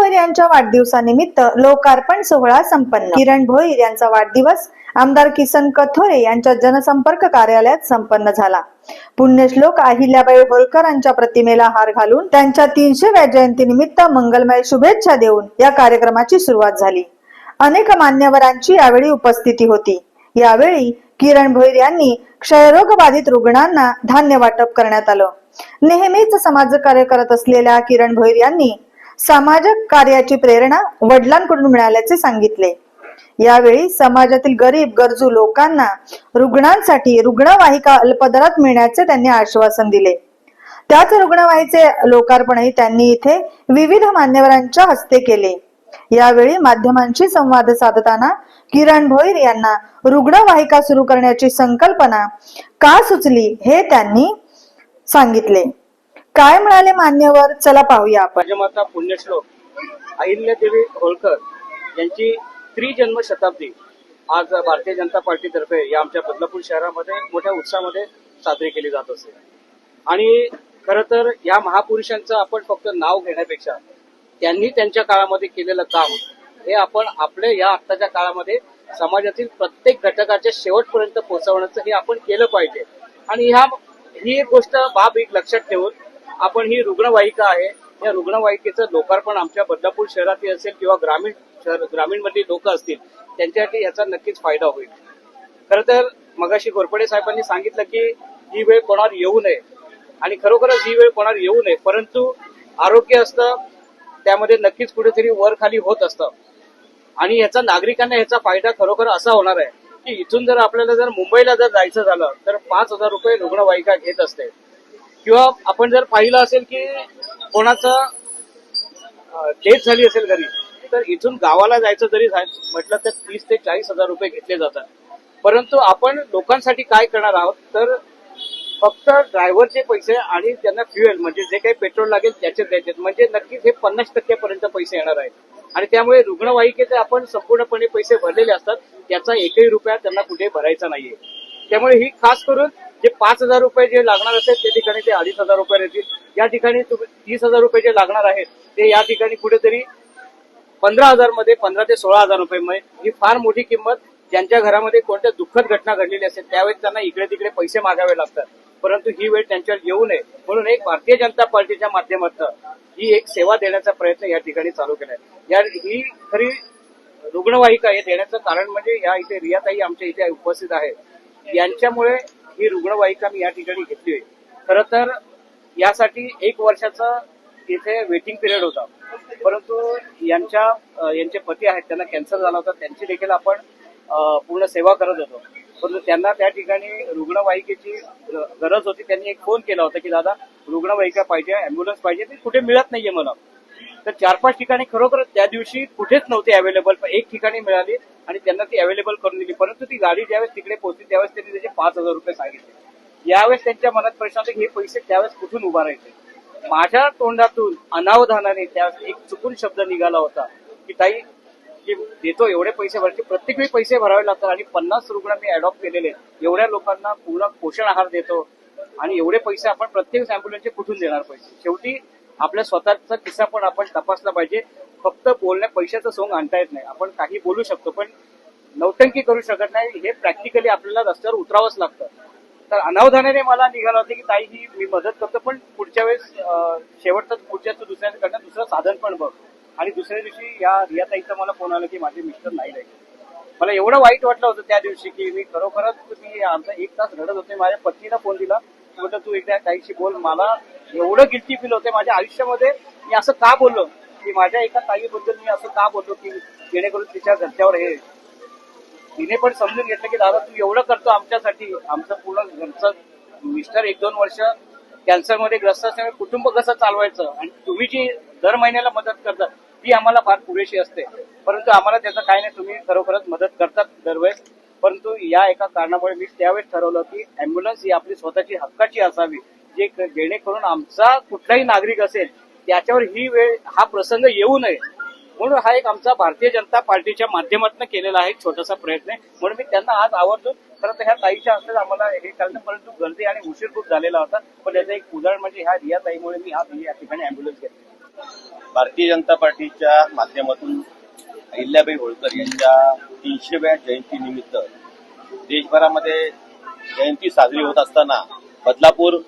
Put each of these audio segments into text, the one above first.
भोईर यांच्या वाढदिवसानिमित्त लोकार्पण सोहळा संपन्न. किरण भोईर यांचा वाढदिवस आमदार किसन कथोरे यांच्या जनसंपर्क कार्यालयात संपन्न झाला. पुण्यश्लोक अहिल्याबाई होळकर यांच्या प्रतिमेला हार घालून त्यांच्या तीनशेव्या जयंतीनिमित्त मंगलमय शुभेच्छा देऊन या कार्यक्रमाची सुरुवात झाली. अनेक मान्यवरांची यावेळी उपस्थिती होती. यावेळी किरण भोईर यांनी क्षयरोग बाधित रुग्णांना धान्य वाटप करण्यात आलं. नेहमीच समाजकार्य करत असलेल्या किरण भोईर यांनी सामाजिक कार्याची प्रेरणा वडिलांकडून मिळाल्याचे सांगितले. यावेळी समाजातील गरीब गरजू लोकांना रुग्णांसाठी रुग्णवाहिका अल्पदरात मिळण्याचे त्यांनी आश्वासन दिले. त्याच रुग्णवाहिकेचे लोकार्पणही त्यांनी इथे विविध मान्यवरांच्या हस्ते केले. यावेळी माध्यमांशी संवाद साधताना किरण भोईर यांना रुग्णवाहिका सुरू करण्याची संकल्पना का सुचली हे त्यांनी सांगितले. काय म्हणाले मान्यवर? चला पाहूया आपण. राजमाता पुण्यश्लोक अहिल्यादेवी होळकर यांची त्रिजन्म शताब्दी आज भारतीय जनता पार्टीतर्फे या आमच्या बदलापूर शहरामध्ये मोठ्या उत्साहामध्ये साजरी केली जात असते आणि खर तर या महापुरुषांचं आपण फक्त नाव घेण्यापेक्षा त्यांनी त्यांच्या काळामध्ये केलेलं काम हे आपण आपल्या या आत्ताच्या काळामध्ये समाजातील प्रत्येक घटकाच्या शेवटपर्यंत पोहोचवण्याचं हे आपण केलं पाहिजे. आणि ह्या ही एक गोष्ट बाब एक लक्षात ठेवून आपण ही रुग्णवाहिका आहे. या रुग्णवाहिकेचं लोकार्पण आमच्या बदलापूर शहरातील असेल किंवा ग्रामीण शहर ग्रामीण मधली लोक असतील त्यांच्यासाठी याचा नक्कीच फायदा होईल. खरं तर मगाशी घोरपडे साहेबांनी सांगितलं की ही वेळ कोणावर येऊ नये. आणि खरोखरच ही वेळ कोणावर येऊ नये परंतु आरोग्य असतं त्यामध्ये नक्कीच कुठेतरी वर खाली होत असतं. आणि याचा नागरिकांना याचा फायदा खरोखर असा होणार आहे की इथून जर आपल्याला जर मुंबईला जर जायचं झालं तर पाच हजार रुपये रुग्णवाहिका घेत असते. किंवा आपण जर पाहिलं असेल की कोणाचं डेथ झाली असेल घरी तर इथून गावाला जायचं जरी म्हटलं तर तीस ते चाळीस हजार रुपये घेतले जातात. परंतु आपण लोकांसाठी काय करणार आहोत? तर फक्त ड्रायव्हरचे पैसे आणि त्यांना फ्युएल म्हणजे जे काही पेट्रोल लागेल त्याचे द्यायचे. म्हणजे नक्कीच हे पन्नास टक्क्यापर्यंत पैसे येणार आहेत. आणि त्यामुळे रुग्णवाहिकेचे आपण संपूर्णपणे पैसे भरलेले असतात. त्याचा एकही रुपया त्यांना कुठे भरायचा नाहीये. त्यामुळे ही खास करून जे पाच हजार रुपये जे लागणार असेल त्या ठिकाणी ते अडीच हजार रुपये राहतील या ठिकाणी तुम्ही तीस हजार रुपये जे लागणार आहेत ते या ठिकाणी कुठेतरी पंधरा हजारमध्ये पंधरा ते सोळा हजार रुपये मध्ये. ही फार मोठी किंमत. ज्यांच्या घरामध्ये कोणत्या दुःखद घटना घडलेली असेल त्यावेळेस त्यांना इकडे तिकडे पैसे मागावे लागतात. परंतु ही वेळ त्यांच्यावर येऊ नये. म्हणून एक भारतीय जनता पार्टीच्या माध्यमातून ही एक सेवा देण्याचा प्रयत्न या ठिकाणी चालू केलाय. या ही खरी रुग्णवाहिका हे देण्याचं कारण म्हणजे या इथे रियाताई आमच्या इथे उपस्थित आहेत. यांच्यामुळे ही रुग्णवाहिका मी या ठिकाणी घेतली आहे खरं तर यासाठी एक वर्षाचा इथे वेटिंग पिरियड होता. परंतु यांच्या यांचे पती आहेत त्यांना कॅन्सर झाला होता त्यांची देखील आपण पूर्ण सेवा करत होतो. परंतु त्यांना त्या ठिकाणी रुग्णवाहिकेची गरज होती. त्यांनी एक फोन केला होता की दादा रुग्णवाहिका पाहिजे अँब्युलन्स पाहिजे ते कुठे मिळत नाहीये मला. तर चार पाच ठिकाणी खरोखर त्या दिवशी कुठेच नव्हती अवेलेबल पण एक ठिकाणी मिळाली. आणि त्यांना ती अवेलेबल करून दिली. परंतु ती गाडी ज्यावेळेस तिकडे पोहोचली त्यावेळेस त्यांनी त्याचे पाच हजार रुपये सांगितले. यावेळेस त्यांच्या मनात प्रश्न होता की हे पैसे त्यावेळेस कुठून उभारायचे माझ्या तोंडातून अनावधानाने त्यावेळेस एक चुकून शब्द निघाला होता की ताई की देतो एवढे पैसे भरायचे. प्रत्येक वेळी पैसे भरावे लागतात आणि पन्नास रुग्ण मी अडॉप्ट केलेले एवढ्या लोकांना पूर्ण पोषण आहार देतो आणि एवढे पैसे आपण प्रत्येक अँब्युलन्सचे कुठून देणार पैसे? शेवटी आपल्या स्वतःचा किस्सा पण आपण तपासला पाहिजे. फक्त बोलण्या पैशाचं सोंग आणता येत नाही. आपण काही बोलू शकतो पण नौटंकी करू शकत नाही. हे प्रॅक्टिकली आपल्याला रस्त्यावर उतरावंच लागतं. तर अनावधानाने मला निघालं होतं की ताई ही मी मदत करतो पण पुढच्या वेळेस शेवटचं पुढच्या दुसऱ्याकडनं दुसरं साधन पण बघ. आणि दुसऱ्या दिवशी या रियाताईचा मला फोन आला की माझे मिस्टर नाही राहिले मला एवढं वाईट वाटलं होतं त्या दिवशी की मी खरोखरच मी आमचा एक तास रडत होते. माझ्या पत्नीला फोन दिला. म्हटलं तू एकदा ताईशी बोल. मला एवढं गिल्टी फील होते. माझ्या आयुष्यामध्ये मी असं का बोललो? की माझ्या एका ताईबद्दल मी असं का बोललो की जेणेकरून तिच्या घरच्यावर हे तिने पण समजून घेतलं की दादा तू एवढं करतो आमच्यासाठी. आमचं पूर्ण घरचं मिस्टर एक दोन वर्ष कॅन्सरमध्ये ग्रस्त असल्यामुळे कुटुंब कसं चालवायचं? आणि तुम्ही जी दर महिन्याला मदत करता ती आम्हाला फार पुरेशी असते. परंतु आम्हाला त्याचं काही नाही तुम्ही खरोखरच मदत करतात दरवेळेस. परंतु या एका कारणामुळे मी त्यावेळेस ठरवलं की अँब्युलन्स ही आपली स्वतःची हक्काची असावी जे जेणेकरून आमचा कुठलाही नागरिक असेल त्याच्यावर ही वेळ हा प्रसंग येऊ नये. म्हणून हा एक आमचा भारतीय जनता पार्टीच्या माध्यमातून केलेला आहे एक छोटासा प्रयत्न आहे. म्हणून मी त्यांना आज आवर्जून खरं तर ह्या ताईच्या हस्ते आम्हाला हे कारण परंतु गर्दी आणि उशीर खूप झालेला होता. पण याचं एक उदाहरण म्हणजे ह्या रिया ताईमुळे मी आज या ठिकाणी अँब्युलन्स घेतली. भारतीय जनता पार्टीच्या माध्यमातून अहिल्याबाई होळकर यांच्या तीनशेव्या जयंतीनिमित्त देशभरामध्ये जयंती साजरी होत असताना बदलापूर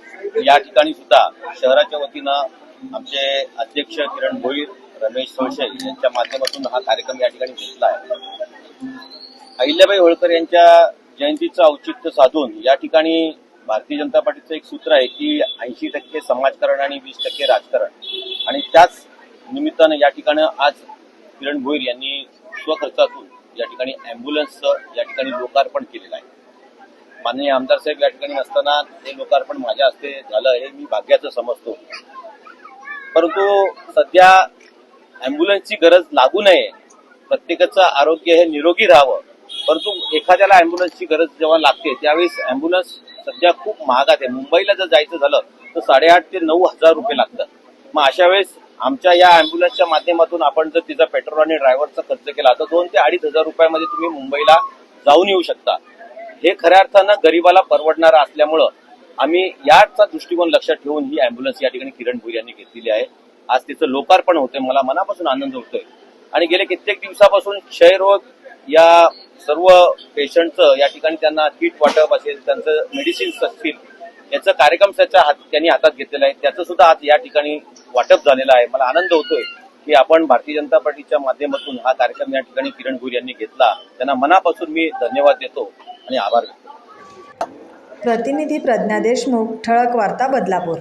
या ठिकाणी सुद्धा शहराच्या वतीनं आमचे अध्यक्ष किरण भोईर रमेश सोळशे यांच्या माध्यमातून हा कार्यक्रम या ठिकाणी घेतला आहे. अहिल्याबाई होळकर यांच्या जयंतीचं औचित्य साधून या ठिकाणी भारतीय जनता पार्टीचं एक सूत्र आहे की ऐंशी टक्के समाजकारण आणि वीस टक्के राजकारण. आणि त्याच निमित्तानं या ठिकाणी आज किरण भोईर यांनी स्वखर्चातून या ठिकाणी अँब्युलन्सचं या ठिकाणी लोकार्पण केलेलं आहे. माननीय आमदार साहेब या ठिकाणी नसताना हे लोकार्पण माझ्या हस्ते झालं हे मी भाग्याचं समजतो. परंतु सध्या अँब्युलन्सची गरज लागू नये. प्रत्येकाचं आरोग्य हे निरोगी राहावं. परंतु एखाद्याला अँब्युलन्सची गरज जेव्हा लागते त्यावेळेस अँब्युलन्स सध्या खूप महागात आहे. मुंबईला जर जायचं झालं तर साडेआठ ते नऊ हजार रुपये लागतात. मग अशा वेळेस आमच्या या अँब्युलन्सच्या माध्यमातून आपण जर तिचा पेट्रोल आणि ड्रायव्हरचा खर्च केला तर दोन ते अडीच हजार रुपयामध्ये तुम्ही मुंबईला जाऊन येऊ शकता. हे खऱ्या अर्थानं गरिबाला परवडणारं असल्यामुळं आम्ही याचा दृष्टिकोन लक्षात ठेवून ही अँब्युलन्स या ठिकाणी किरण भोईर यांनी घेतलेली आहे. आज तिचं लोकार्पण होते मला मनापासून आनंद होतोय. आणि गेले कित्येक दिवसापासून क्षयरोग या सर्व पेशंटचं या ठिकाणी त्यांना किट वाटप असेल त्यांचं मेडिसिन्स असतील याचा कार्यक्रम त्याच्या हात त्यांनी हातात घेतलेला आहे. त्याचं सुद्धा आज या ठिकाणी वाटप झालेलं आहे. मला आनंद होतोय की आपण भारतीय जनता पार्टीच्या माध्यमातून हा कार्यक्रम या ठिकाणी किरण भोईर यांनी घेतला. त्यांना मनापासून मी धन्यवाद देतो आणि आभार व्यक्त प्रतिनिधी प्रज्ञा देशमुख ठळक वार्ता बदलापूर